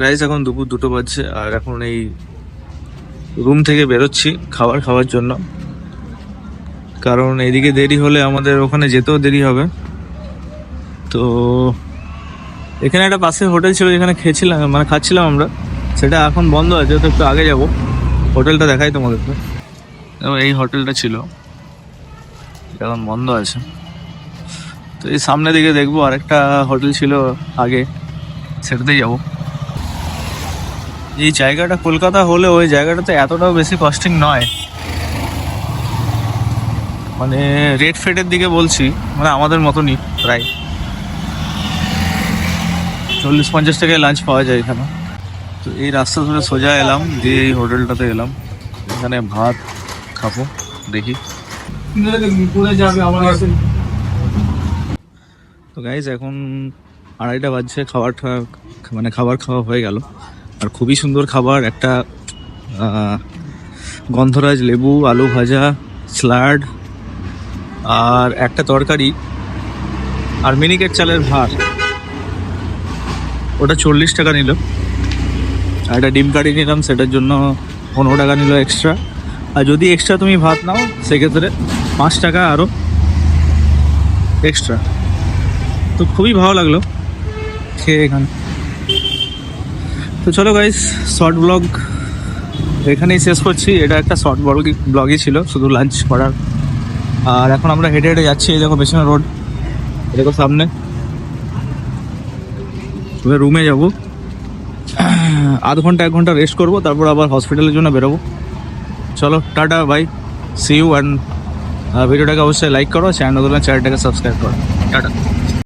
Guys এখন দুপুর দুটো বাজছে, আর এখন এই রুম থেকে বেরোচ্ছি খাবার খাওয়ার জন্য। কারণ এদিকে দেরি হলে আমাদের ওখানে যেতেও দেরি হবে। তো এখানে একটা পাশে হোটেল ছিল যেখানে খেয়েছিলাম মানে খাচ্ছিলাম আমরা। সেটা এখন বন্ধ আছে, তো একটু আগে যাব। হোটেলটা দেখাই তোমাদেরকে। এই হোটেলটা ছিল। এখন বন্ধ আছে। তো এই সামনে দিকে দেখব, আরেকটা হোটেল ছিল আগে, সেটাতেই যাব। এই জায়গাটা কলকাতা হলে ওই জায়গাটাতে এতটাও বেশি কস্টিং নয়। মানে রেড ফেটের দিকে বলছি মানে আমাদের মতনই প্রায়। চল্লিশ পঞ্চাশ টাকায় লাঞ্চ পাওয়া যায় এখানে। তো এই রাস্তা ধরে সোজা এলাম, দিয়ে এই হোটেলটাতে এলাম। এখানে ভাত খাব, দেখি। তো গাইজ এখন আড়াইটা বাজছে, খাবার মানে খাবার খাওয়া হয়ে গেল। আর খুবই সুন্দর খাবার, একটা গন্ধরাজ লেবু, আলু ভাজা স্যালাড আর একটা তরকারি, আর মিনিকেট চালের ভাত ওটা চল্লিশ টাকা নিল। আর একটা ডিম কারি নিলাম, সেটার জন্য পনেরো টাকা নিল এক্সট্রা আর যদি এক্সট্রা তুমি ভাত নাও, সেক্ষেত্রে পাঁচ টাকা আরও এক্সট্রা তো খুবই ভালো লাগল। খেয়ে এখানে। তো চলো গাইস শর্ট ব্লগ এখানেই শেষ করছি। এটা একটা শর্ট ব্লগই ব্লগই ছিল, শুধু লাঞ্চ করার। আর এখন আমরা হেঁটে হেঁটে যাচ্ছি, এই দেখো পেছনে রোড দেখো সামনে। রুমে যাব। আধ ঘণ্টা, এক ঘণ্টা রেস্ট করব, তারপর আবার হসপিটালের জন্য বেরোবো। চলো, tata bye see you and ভিডিওটাকে অবশ্যই লাইক করো চ্যানেল চ্যানেলটাকে সাবস্ক্রাইব করো। টাটা।